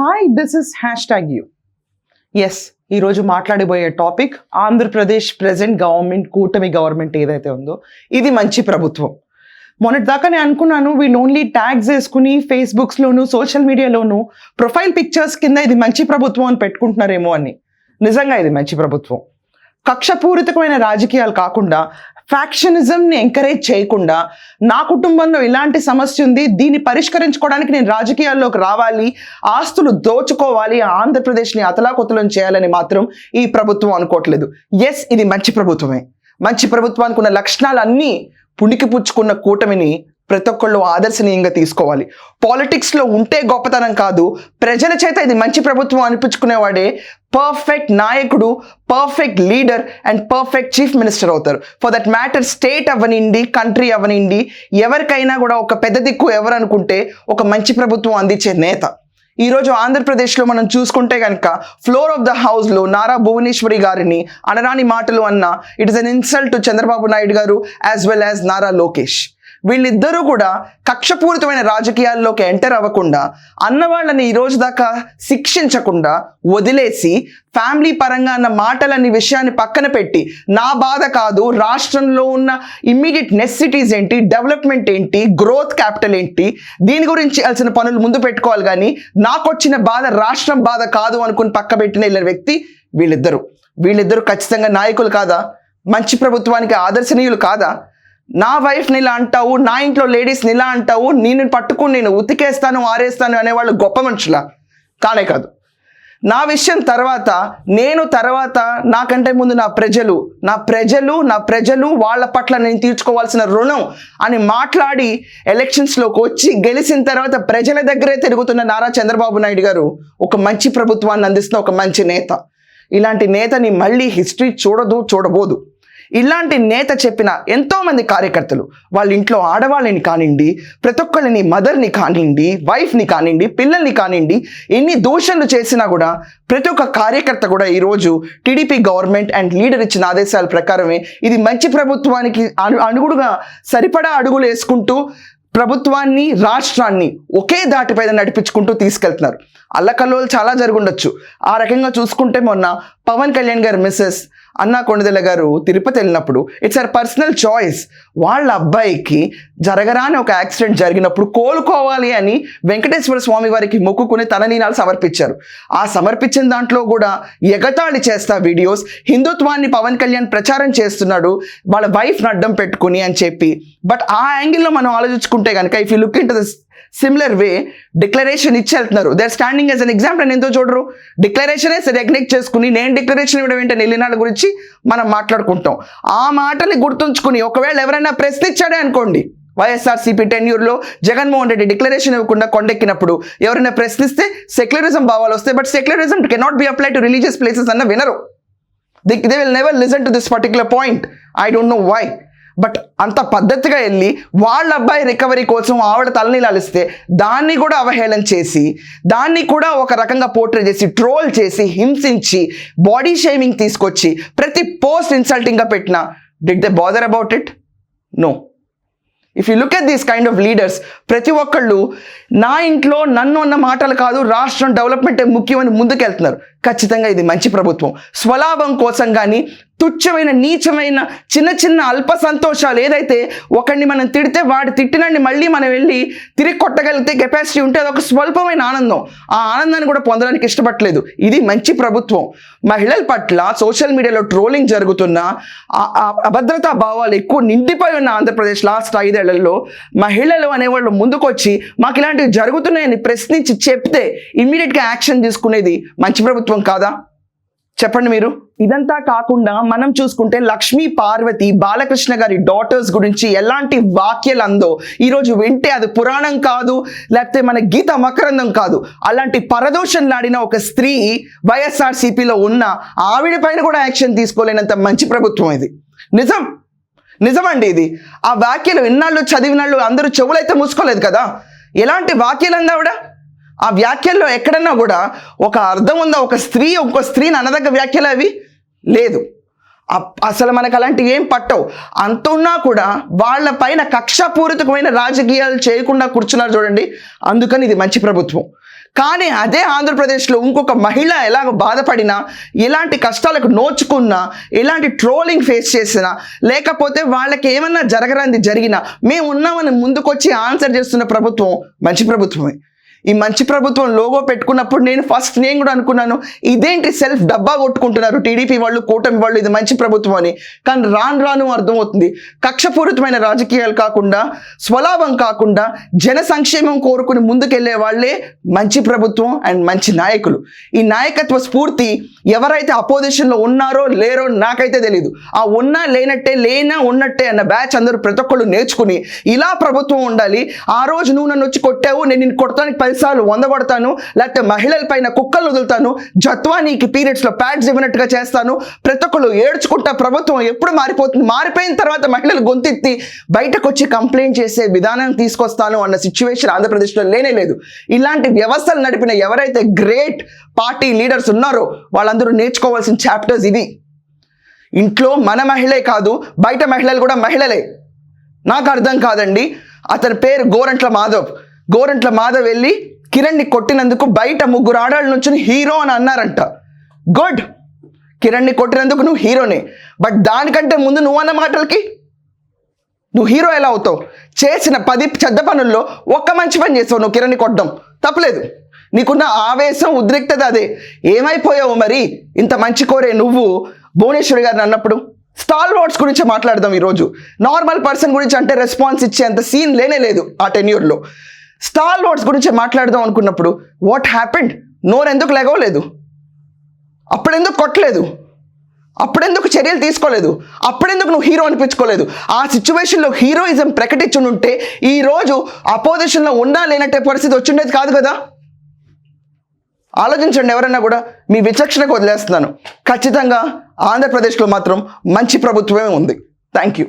Hi this is hashtag U S ఈరోజు మాట్లాడబోయే topic Andhra Pradesh present government కూటమి గవర్నమెంట్ ఏదైతే ఉందో ఇది మంచి ప్రభుత్వం. మొన్నటిదాకా నేను అనుకున్నాను వీళ్ళు ఓన్లీ ట్యాగ్స్ వేసుకుని ఫేస్బుక్స్లోను సోషల్ మీడియాలోను ప్రొఫైల్ పిక్చర్స్ కింద ఇది మంచి ప్రభుత్వం అని పెట్టుకుంటున్నారేమో అని. నిజంగా ఇది మంచి ప్రభుత్వం. కక్షపూరితమైన రాజకీయాలు కాకుండా ఫ్యాక్షనిజంని ఎంకరేజ్ చేయకుండా నా కుటుంబంలో ఇలాంటి సమస్య ఉంది దీన్ని పరిష్కరించుకోవడానికి నేను రాజకీయాల్లోకి రావాలి ఆస్తులు దోచుకోవాలి ఆంధ్రప్రదేశ్ని అతలాకుతలం చేయాలని మాత్రం ఈ ప్రభుత్వం అనుకోవట్లేదు. ఎస్ ఇది మంచి ప్రభుత్వమే. మంచి ప్రభుత్వానికి ఉన్న లక్షణాలన్నీ పుణికిపుచ్చుకున్న కూటమిని ప్రతి ఒక్కళ్ళు ఆదర్శనీయంగా తీసుకోవాలి. పాలిటిక్స్లో ఉంటే గొప్పతనం కాదు ప్రజల చేత ఇది మంచి ప్రభుత్వం అనిపించుకునేవాడే పర్ఫెక్ట్ నాయకుడు perfect leader and perfect chief minister అవుతారు. ఫర్ దట్ మ్యాటర్ స్టేట్ అవ్వనిండి కంట్రీ అవ్వనిండి ఎవరికైనా కూడా ఒక పెద్ద దిక్కు ఎవరు అనుకుంటే ఒక మంచి ప్రభుత్వం అందించే నేత. ఈరోజు ఆంధ్రప్రదేశ్లో మనం చూసుకుంటే కనుక ఫ్లోర్ ఆఫ్ ద హౌస్లో నారా భువనేశ్వరి గారిని అనరాని మాటలు అన్న it is an insult to Chandrababu Naidu గారు as well as Nara Lokesh. వీళ్ళిద్దరూ కూడా కక్షపూరితమైన రాజకీయాల్లోకి ఎంటర్ అవ్వకుండా అన్నవాళ్ళని ఈ రోజు దాకా శిక్షించకుండా వదిలేసి ఫ్యామిలీ పరంగా అన్న మాటలన్ని విషయాన్ని పక్కన పెట్టి నా బాధ కాదు రాష్ట్రంలో ఉన్న ఇమ్మీడియట్ నెసిటీస్ ఏంటి డెవలప్మెంట్ ఏంటి గ్రోత్ క్యాపిటల్ ఏంటి దీని గురించి చేయాల్సిన పనులు ముందు పెట్టుకోవాలి కానీ నాకు వచ్చిన బాధ రాష్ట్రం బాధ కాదు అనుకుని పక్క పెట్టిన వెళ్ళిన వ్యక్తి వీళ్ళిద్దరు. వీళ్ళిద్దరు ఖచ్చితంగా నాయకులు కాదా? మంచి ప్రభుత్వానికి ఆదర్శనీయులు కాదా? నా వైఫ్ని ఇలా అంటావు నా ఇంట్లో లేడీస్ని ఇలా అంటావు నేను పట్టుకుని నేను ఉతికేస్తాను ఆరేస్తాను అనేవాళ్ళు గొప్ప మనుషులా? కానే కాదు. నా విషయం తర్వాత నేను తర్వాత నాకంటే ముందు నా ప్రజలు నా ప్రజలు నా ప్రజలు వాళ్ళ పట్ల నేను తీర్చుకోవాల్సిన రుణం అని మాట్లాడి ఎలక్షన్స్లోకి వచ్చి గెలిచిన తర్వాత ప్రజల దగ్గరే తిరుగుతున్న నారా చంద్రబాబు నాయుడు గారు ఒక మంచి ప్రభుత్వాన్ని అందిస్తున్న ఒక మంచి నేత. ఇలాంటి నేతని మళ్ళీ హిస్టరీ చూడదు చూడబోదు. ఇలాంటి నేత చెప్పిన ఎంతోమంది కార్యకర్తలు వాళ్ళ ఇంట్లో ఆడవాళ్ళని కానివ్వండి ప్రతి ఒక్కళ్ళని మదర్ని కానివ్వండి వైఫ్ని కానివ్వండి పిల్లల్ని కానివ్వండి ఎన్ని దోషాలు చేసినా కూడా ప్రతి ఒక్క కార్యకర్త కూడా ఈరోజు టీడీపీ గవర్నమెంట్ అండ్ లీడర్ ఇచ్చిన ఆదేశాల ప్రకారమే ఇది మంచి ప్రభుత్వానికి అను అనుగుణంగా సరిపడా అడుగులు వేసుకుంటూ ప్రభుత్వాన్ని రాష్ట్రాన్ని ఒకే దాటిపైన నడిపించుకుంటూ తీసుకెళ్తున్నారు. అల్లకల్లోలు చాలా జరుగుండొచ్చు. ఆ రకంగా చూసుకుంటే మొన్న పవన్ కళ్యాణ్ గారు మిస్సెస్ అన్నా కొండదెల గారు తిరుపతి వెళ్ళినప్పుడు ఇట్స్ అర్ పర్సనల్ చాయిస్ వాళ్ళ అబ్బాయికి జరగరాని ఒక యాక్సిడెంట్ జరిగినప్పుడు కోలుకోవాలి అని వెంకటేశ్వర స్వామి వారికి మొక్కుకుని తలనీనాలు సమర్పించారు. ఆ సమర్పించిన దాంట్లో కూడా ఎగతాళి చేస్తా వీడియోస్ హిందుత్వాన్ని పవన్ కళ్యాణ్ ప్రచారం చేస్తున్నాడు వాళ్ళ వైఫ్ని అడ్డం పెట్టుకుని అని చెప్పి. బట్ ఆ యాంగిల్లో మనం ఆలోచించుకుంటే కనుక if you look into this similar way declaration ఇచ్చి వెళ్తున్నారు they standing as an example అని ఎంతో చూడరు? డిక్లరేషనే రెకగ్నెక్ట్ చేసుకుని నేను డిక్లరేషన్ ఇవ్వడం ఏంటని వెళ్ళినాళ్ళ గురించి మనం మాట్లాడుకుంటాం. ఆ మాటని గుర్తుంచుకుని ఒకవేళ ఎవరైనా ప్రశ్నించాడే అనుకోండి వైఎస్ఆర్సీపీ టెన్యూర్లో జగన్మోహన్ రెడ్డి డిక్లరేషన్ ఇవ్వకుండా కొండెక్కినప్పుడు ఎవరైనా ప్రశ్నిస్తే సెక్యులరిజం భావాలు వస్తాయి but secularism cannot be apply to religious places అన్న వినరు. They they will never listen to this particular point I don't know why but అంత పద్ధతిగా వెళ్ళి వాళ్ళ అబ్బాయి రికవరీ కోసం ఆవిడ తలనీలాలిస్తే దాన్ని కూడా అవహేళన చేసి దాన్ని కూడా ఒక రకంగా పోర్ట్రే చేసి ట్రోల్ చేసి హింసించి బాడీ షేమింగ్ తీసుకొచ్చి ప్రతి పోస్ట్ ఇన్సల్టింగ్గా పెట్టిన did they bother about it? No. If you look at these kind of leaders ప్రతి ఒక్కళ్ళు నా ఇంట్లో నన్ను అన్న మాటలు కాదు రాష్ట్రం డెవలప్మెంట్ ముఖ్యమని ముందుకెళ్తున్నారు. ఖచ్చితంగా ఇది మంచి ప్రభుత్వం. స్వలాభం కోసం కానీ తుచ్చమైన నీచమైన చిన్న చిన్న అల్ప సంతోషాలు ఏదైతే ఒకడిని మనం తిడితే వాడు తిట్టినండి మళ్ళీ మనం వెళ్ళి తిరిగి కొట్టగలిగితే కెపాసిటీ ఉంటే అది ఒక స్వల్పమైన ఆనందం. ఆ ఆనందాన్ని కూడా పొందడానికి ఇష్టపడలేదు ఇది మంచి ప్రభుత్వం. మహిళల పట్ల సోషల్ మీడియాలో ట్రోలింగ్ జరుగుతున్న ఆ- ఆ అభద్రతా భావాలు ఎక్కువ నిండిపోయి ఉన్న ఆంధ్రప్రదేశ్ లాస్ట్ ఐదేళ్ళలో మహిళలు అనేవాళ్ళు ముందుకొచ్చి మాకు ఇలాంటివి జరుగుతున్నాయని ప్రశ్నించి చెప్తే ఇమ్మీడియట్గా యాక్షన్ తీసుకునేది మంచి ప్రభుత్వం. కాదా? చెప్పండి మీరు. ఇదంతా కాకుండా మనం చూసుకుంటే లక్ష్మీ పార్వతి బాలకృష్ణ గారి డాటర్స్ గురించి ఎలాంటి వాక్యలు అందో ఈరోజు వింటే అది పురాణం కాదు లేకపోతే మన గీత మకరందం కాదు. అలాంటి పరదోషంలాడిన ఒక స్త్రీ వైఎస్ఆర్సీపీలో ఉన్న ఆవిడ పైన కూడా యాక్షన్ తీసుకోలేనంత మంచి ప్రభుత్వం ఇది. నిజం. నిజమండి ఇది. ఆ వాక్యాలు విన్నాళ్ళు చదివినాళ్ళు అందరూ చెవులైతే మూసుకోలేదు కదా? ఎలాంటి వాక్యాలు అంది ఆవిడ? ఆ వ్యాఖ్యల్లో ఎక్కడన్నా కూడా ఒక అర్థం ఉందా? ఒక స్త్రీ ఒక స్త్రీని అనదగ్గ వ్యాఖ్యలు అవి? లేదు. అప్- అసలు మనకు అలాంటి ఏం పట్టవు. అంత ఉన్నా కూడా వాళ్ళ పైన కక్షపూరితమైన రాజకీయాలు చేయకుండా కూర్చున్నారు చూడండి. అందుకని ఇది మంచి ప్రభుత్వం. కానీ అదే ఆంధ్రప్రదేశ్లో ఇంకొక మహిళ ఎలాగ బాధపడినా ఎలాంటి కష్టాలకు నోచుకున్నా ఎలాంటి ట్రోలింగ్ ఫేస్ చేసినా లేకపోతే వాళ్ళకి ఏమన్నా జరగరంది జరిగినా మేము ఉన్నామని ముందుకొచ్చి ఆన్సర్ చేస్తున్న ప్రభుత్వం మంచి ప్రభుత్వమే. ఈ మంచి ప్రభుత్వం లోగో పెట్టుకున్నప్పుడు నేను ఫస్ట్ నేను కూడా అనుకున్నాను ఇదేంటి సెల్ఫ్ డబ్బా కొట్టుకుంటున్నారు టీడీపీ వాళ్ళు కూటమి వాళ్ళు ఇది మంచి ప్రభుత్వం అని. కానీ రాను రాను అర్థమవుతుంది. కక్షపూరితమైన రాజకీయాలు కాకుండా స్వలాభం కాకుండా జన సంక్షేమం కోరుకుని ముందుకెళ్ళే వాళ్ళే మంచి ప్రభుత్వం అండ్ మంచి నాయకులు. ఈ నాయకత్వ స్ఫూర్తి ఎవరైతే అపోజిషన్లో ఉన్నారో లేరో నాకైతే తెలియదు ఆ ఉన్నా లేనట్టే లేనా ఉన్నట్టే అన్న బ్యాచ్ అందరూ ప్రతి ఒక్కళ్ళు నేర్చుకుని ఇలా ప్రభుత్వం ఉండాలి. ఆ రోజు నువ్వు నన్ను వచ్చి కొట్టావు నేను నిన్ను కొట్టడానికి పదిసార్లు వంద కొడతాను లేకపోతే మహిళల పైన కుక్కలు వదులుతాను జత్వానికి పీరియడ్స్లో ప్యాడ్స్ ఇవ్వనట్టుగా చేస్తాను. ప్రతి ఒక్కళ్ళు ఏడ్చుకుంటా ప్రభుత్వం ఎప్పుడు మారిపోతుంది? మారిపోయిన తర్వాత మహిళలు గొంతెత్తి బయటకు వచ్చి కంప్లైంట్ చేసే విధానం తీసుకొస్తాను అన్న సిచ్యువేషన్ ఆంధ్రప్రదేశ్లో లేనే లేదు. ఇలాంటి వ్యవస్థలు నడిపిన ఎవరైతే గ్రేట్ పార్టీ లీడర్స్ ఉన్నారో వాళ్ళందరూ నేర్చుకోవాల్సిన చాప్టర్స్ ఇవి. ఇంట్లో మన మహిళే కాదు బయట మహిళలు కూడా మహిళలే. నాకు అర్థం కాదండి. అతని పేరు గోరంట్ల మాధవ్. గోరంట్ల మాధవ్ వెళ్ళి కిరణ్ని కొట్టినందుకు బయట ముగ్గురు ఆడాళ్ళ నుంచి హీరో అని అన్నారంట. గుడ్. కిరణ్ని కొట్టినందుకు నువ్వు హీరోనే. బట్ దానికంటే ముందు నువ్వు అన్న మాటలకి? నువ్వు హీరో ఎలా అవుతావు? చేసిన పది చెడ్డ పనుల్లో ఒక్క మంచి పని చేసావు నువ్వు కిరణ్ని కొట్టడం. తప్పలేదు. నీకున్న ఆవేశం ఉద్రిక్తత అదే. ఏమైపోయావు మరి? ఇంత మంచి కోరే నువ్వు? భువనేశ్వరి గారిని అన్నప్పుడు స్టాల్ వార్డ్స్ గురించి మాట్లాడదాం ఈరోజు. నార్మల్ పర్సన్ గురించి అంటే రెస్పాన్స్ ఇచ్చేంత సీన్ లేనే లేదు ఆ టెన్యూర్లో. స్టాల్ వార్డ్స్ గురించి మాట్లాడదాం అనుకున్నప్పుడు వాట్ హ్యాపెండ్ నోరు ఎందుకు లేగవలేదు? అప్పుడెందుకు కొట్టలేదు? అప్పుడెందుకు చర్యలు తీసుకోలేదు? అప్పుడెందుకు నువ్వు హీరో అనిపించుకోలేదు? ఆ సిచ్యువేషన్లో హీరోయిజం ప్రకటించుంటే ఈ రోజు అపోజిషన్లో ఉన్నా లేనట్టే పరిస్థితి వచ్చిండేది కాదు కదా? ఆలోచించండి ఎవరన్నా కూడా మీ విచక్షణకు వదిలేస్తున్నాను. ఖచ్చితంగా ఆంధ్రప్రదేశ్లో మాత్రం మంచి ప్రభుత్వమే ఉంది. Thank you